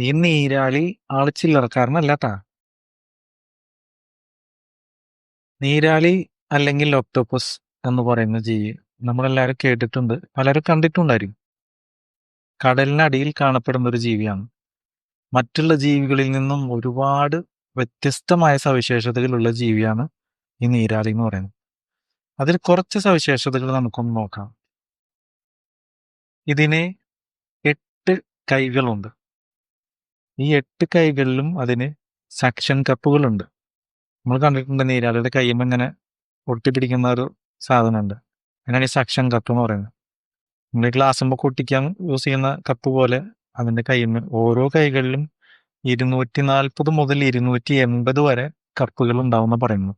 ഈ നീരാളി ആൾ ചില്ലറക്കാരനല്ലാട്ടാ നീരാളി അല്ലെങ്കിൽ ഒക്ടോപ്പസ് എന്ന് പറയുന്ന ജീവി നമ്മളെല്ലാവരും കേട്ടിട്ടുണ്ട്. പലരും കണ്ടിട്ടുണ്ടായിരിക്കും. കടലിനടിയിൽ കാണപ്പെടുന്ന ഒരു ജീവിയാണ്. മറ്റുള്ള ജീവികളിൽ നിന്നും ഒരുപാട് വ്യത്യസ്തമായ സവിശേഷതകളുള്ള ജീവിയാണ് ഈ നീരാളി എന്ന് പറയുന്നത്. അതിൽ കുറച്ച് സവിശേഷതകൾ നമുക്കൊന്ന് നോക്കാം. ഇതിന് എട്ട് കൈകളുണ്ട്. ഈ എട്ട് കൈകളിലും അതിന് സക്ഷൻ കപ്പുകളുണ്ട് നമ്മൾ കണ്ടിട്ടുണ്ട് നീരാളിയുടെ കയ്യുമ്പോൾ ഇങ്ങനെ ഒട്ടിപ്പിടിക്കുന്ന ഒരു സാധനമുണ്ട്. അതിനാണ് ഈ സക്ഷൻ കപ്പ് എന്ന് പറയുന്നത്. നമ്മൾ ഗ്ലാസ്സുമ്പോൾ കുട്ടിക്കാൻ യൂസ് ചെയ്യുന്ന കപ്പ് പോലെ അതിന്റെ കൈയ്യുമ്മ ഓരോ കൈകളിലും ഇരുന്നൂറ്റി നാൽപ്പത് മുതൽ ഇരുന്നൂറ്റി എൺപത് വരെ കപ്പുകൾ ഉണ്ടാവുന്ന പറയുന്നു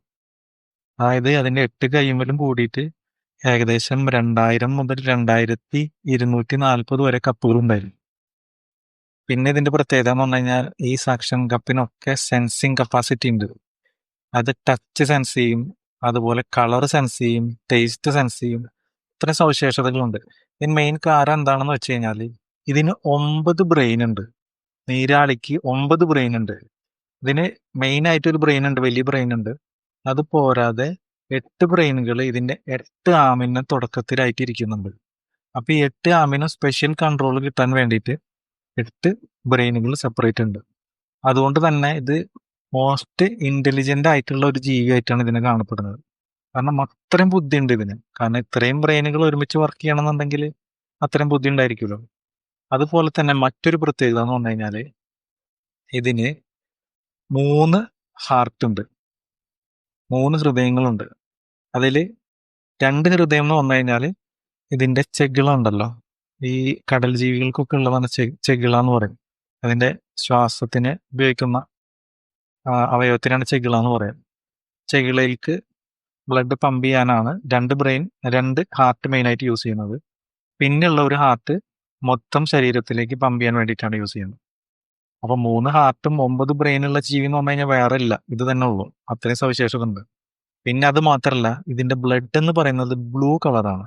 അതായത് അതിന്റെ എട്ട് കൈമലും കൂടിയിട്ട് ഏകദേശം രണ്ടായിരം മുതൽ രണ്ടായിരത്തി ഇരുന്നൂറ്റി നാൽപ്പത് വരെ കപ്പുകൾ ഉണ്ടായിരുന്നു. പിന്നെ ഇതിന്റെ പ്രത്യേകത എന്ന് പറഞ്ഞു കഴിഞ്ഞാൽ ഈ സക്ഷൻ കപ്പിനൊക്കെ സെൻസിങ് കപ്പാസിറ്റി ഉണ്ട്. അത് ടച്ച് സെൻസ് ചെയ്യും അതുപോലെ കളർ സെൻസ് ചെയ്യും ടേസ്റ്റ് സെൻസ് ചെയ്യും ഇത്ര സവിശേഷതകളുണ്ട്. ഇതിന് മെയിൻ കാരണം എന്താണെന്ന് വെച്ച് കഴിഞ്ഞാൽ ഇതിന് ഒമ്പത് ബ്രെയിൻ ഉണ്ട്. നീരാളിക്ക് ഒമ്പത് ബ്രെയിൻ ഉണ്ട്. ഇതിന് മെയിൻ ആയിട്ട് ഒരു ബ്രെയിൻ ഉണ്ട് വലിയ ബ്രെയിൻ ഉണ്ട്. അത് പോരാതെ എട്ട് ബ്രെയിനുകൾ ഇതിന്റെ എട്ട് ആമിന് തുടക്കത്തിലായിട്ട് ഇരിക്കുന്നുണ്ട് അപ്പൊ ഈ എട്ട് ആമിനും സ്പെഷ്യൽ കൺട്രോൾ കിട്ടാൻ വേണ്ടിയിട്ട് എട്ട് ബ്രെയിനുകൾ സെപ്പറേറ്റ് ഉണ്ട്. അതുകൊണ്ട് തന്നെ ഇത് മോസ്റ്റ് ഇന്റലിജന്റ് ആയിട്ടുള്ള ഒരു ജീവിയായിട്ടാണ് ഇതിനെ കാണപ്പെടുന്നത്. കാരണം അത്രയും ബുദ്ധി ഉണ്ട് ഇതിന്. കാരണം ഇത്രയും ബ്രെയിനുകൾ ഒരുമിച്ച് വർക്ക് ചെയ്യണമെന്നുണ്ടെങ്കിൽ അത്രയും ബുദ്ധി ഉണ്ടായിരിക്കുമല്ലോ അതുപോലെ തന്നെ മറ്റൊരു പ്രത്യേകത എന്ന് പറഞ്ഞു കഴിഞ്ഞാൽ ഇതിന് മൂന്ന് ഹാർട്ട് ഉണ്ട്. മൂന്ന് ഹൃദയങ്ങളുണ്ട്. അതിൽ രണ്ട് ഹൃദയം എന്ന് പറഞ്ഞു കഴിഞ്ഞാൽ ഇതിന്റെ ചെകിള ഉണ്ടല്ലോ. ഈ കടൽ ജീവികൾക്കൊക്കെ ഉള്ളതാണ് ചെകിള എന്ന് പറയും. അതിന്റെ ശ്വാസത്തിന് ഉപയോഗിക്കുന്ന അവയവത്തിനാണ് ചെകിള എന്ന് പറയുന്നത് ചെകിളയിലേക്ക് ബ്ലഡ് പമ്പ് ചെയ്യാനാണ് രണ്ട് ബ്രെയിൻ രണ്ട് ഹാർട്ട് മെയിൻ ആയിട്ട് യൂസ് ചെയ്യുന്നത്. പിന്നെയുള്ള ഒരു ഹാർട്ട് മൊത്തം ശരീരത്തിലേക്ക് പമ്പ് ചെയ്യാൻ വേണ്ടിയിട്ടാണ് യൂസ് ചെയ്യുന്നത്. അപ്പൊ മൂന്ന് ഹാർട്ടും ഒമ്പത് ബ്രെയിനുള്ള ജീവി എന്ന് പറഞ്ഞു കഴിഞ്ഞാൽ വേറെ ഇല്ല. ഇത് തന്നെ ഉള്ളൂ. അത്രയും സവിശേഷത ഉണ്ട് പിന്നെ അത് മാത്രമല്ല ഇതിന്റെ ബ്ലഡ് എന്ന് പറയുന്നത് ബ്ലൂ കളറാണ്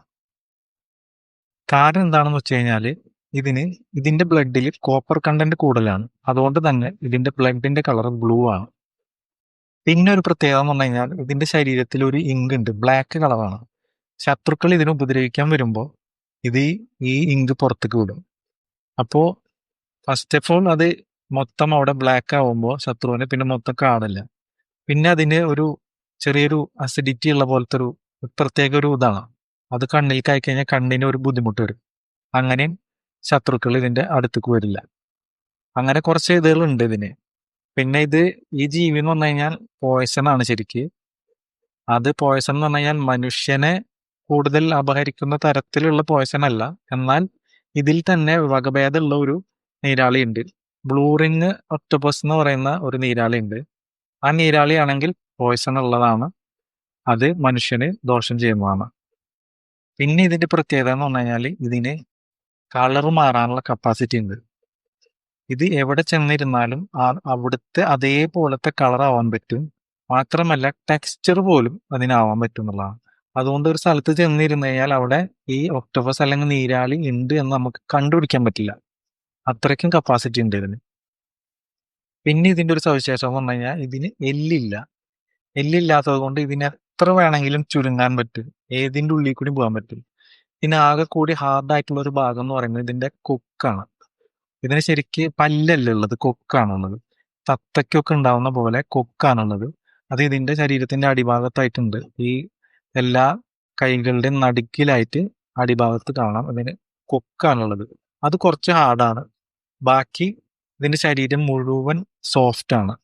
കാരണം എന്താണെന്ന് വെച്ച് കഴിഞ്ഞാൽ ഇതിന് ഇതിന്റെ ബ്ലഡിൽ കോപ്പർ കണ്ടന്റ് കൂടുതലാണ്. അതുകൊണ്ട് തന്നെ ഇതിന്റെ ബ്ലഡിന്റെ കളർ ബ്ലൂ ആണ്. പിന്നെ ഒരു പ്രത്യേകത എന്ന് പറഞ്ഞു കഴിഞ്ഞാൽ ഇതിന്റെ ശരീരത്തിൽ ഒരു ഇങ്ക് ഉണ്ട്. ബ്ലാക്ക് കളറാണ് ശത്രുക്കൾ ഇതിനെ ഉപദ്രവിക്കാൻ വരുമ്പോൾ ഇത് ഈ- ഇങ്ക് പുറത്തേക്ക് വിടും. അപ്പോൾ ഫസ്റ്റ് ഓഫ് ഓൾ അത് മൊത്തം അവിടെ ബ്ലാക്ക് ആവുമ്പോൾ ശത്രുവിനെ പിന്നെ മൊത്തം കാണില്ല പിന്നെ അതിന് ഒരു ചെറിയൊരു അസിഡിറ്റി ഉള്ള പോലത്തെ ഒരു പ്രത്യേക ഒരു ഇതാണ്. അത് കണ്ണിൽ കഴിഞ്ഞാൽ കണ്ണിന് ഒരു ബുദ്ധിമുട്ട് വരും. അങ്ങനെയും ശത്രുക്കൾ ഇതിന്റെ അടുത്തേക്ക് വരില്ല. അങ്ങനെ കുറച്ച് ഇതുകളുണ്ട് ഇതിന്. പിന്നെ ഇത് ഈ ജീവി എന്ന് പറഞ്ഞു കഴിഞ്ഞാൽ പോയസൺ ആണ് ശരിക്ക്. അത് പോയസൺ എന്ന് പറഞ്ഞു കഴിഞ്ഞാൽ മനുഷ്യനെ കൂടുതൽ അപഹരിക്കുന്ന തരത്തിലുള്ള പോയസൺ അല്ല. എന്നാൽ ഇതിൽ തന്നെ വകഭേദമുള്ള ഒരു നീരാളി ഉണ്ട്. ബ്ലൂ റിങ് ഒക്ടോപസ് എന്ന് പറയുന്ന ഒരു നീരാളി ഉണ്ട്. ആ നീരാളിയാണെങ്കിൽ പോയസൺ ഉള്ളതാണ്. അത് മനുഷ്യന് ദോഷം ചെയ്യുന്നതാണ്. പിന്നെ ഇതിന്റെ പ്രത്യേകത എന്ന് പറഞ്ഞു കഴിഞ്ഞാൽ ഇതിന് കളർ മാറാനുള്ള കപ്പാസിറ്റി ഉണ്ട്. ഇത് എവിടെ ചെന്നിരുന്നാലും അവിടുത്തെ അതേപോലത്തെ കളർ ആവാൻ പറ്റും. മാത്രമല്ല ടെക്സ്ചർ പോലും അതിനാവാൻ പറ്റും എന്നുള്ളതാണ്. അതുകൊണ്ട് ഒരു സ്ഥലത്ത് ചെന്നിരുന്നു കഴിഞ്ഞാൽ അവിടെ ഈ ഒക്ടോബസ് അല്ലെങ്കിൽ നീരാളി ഉണ്ട് എന്ന് നമുക്ക് കണ്ടുപിടിക്കാൻ പറ്റില്ല. അത്രയ്ക്കും കപ്പാസിറ്റി ഉണ്ട് ഇതിന്. പിന്നെ ഇതിന്റെ ഒരു സവിശേഷം എന്ന് പറഞ്ഞു കഴിഞ്ഞാൽ ഇതിന് എല്ലില്ല. എല്ലില്ലാത്തത് കൊണ്ട് ഇതിന് എത്ര വേണമെങ്കിലും ചുരുങ്ങാൻ പറ്റും. ഏതിന്റെ ഉള്ളിൽ കൂടി പോകാൻ പറ്റും? പിന്നെ ആകെ കൂടി ഹാർഡായിട്ടുള്ള ഒരു ഭാഗം എന്ന് പറയുന്നത് ഇതിന്റെ കൊക്കാണ്. ഇതിന് ശരിക്ക് പല്ലല്ല ഉള്ളത്? കൊക്കാണുള്ളത്. തത്തയ്ക്കൊക്കെ ഉണ്ടാവുന്ന പോലെ കൊക്കാണുള്ളത്. അത് ഇതിന്റെ ശരീരത്തിന്റെ അടിഭാഗത്തായിട്ടുണ്ട്. ഈ എല്ലാ കൈകളുടെയും നടുക്കിലായിട്ട് അടിഭാഗത്ത് കാണാം അതിന് കൊക്കാണുള്ളത്. അത് കുറച്ച് ഹാർഡാണ് ബാക്കി ഇതിന്റെ ശരീരം മുഴുവൻ സോഫ്റ്റ് ആണ്.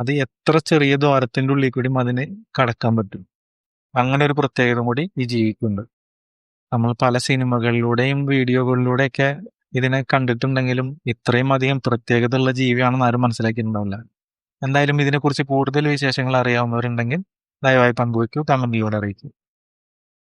അത് എത്ര ചെറിയ ദ്വാരത്തിന്റെ ഉള്ളിൽ കൂടിയും അതിന് കടക്കാൻ പറ്റും. അങ്ങനെ ഒരു പ്രത്യേകത കൂടി ഈ ജീവിക്കുണ്ട് നമ്മൾ പല സിനിമകളിലൂടെയും വീഡിയോകളിലൂടെയൊക്കെ ഇതിനെ കണ്ടിട്ടുണ്ടെങ്കിലും ഇത്രയും അധികം പ്രത്യേകത ഉള്ള ജീവിയാണെന്ന് ആരും മനസ്സിലാക്കിയിട്ടുണ്ടാവില്ല. എന്തായാലും ഇതിനെക്കുറിച്ച് കൂടുതൽ വിശേഷങ്ങൾ അറിയാവുന്നവരുണ്ടെങ്കിൽ ദയവായി പങ്കുവയ്ക്കൂ. കമന്റിലൂടെ അറിയിക്കൂ.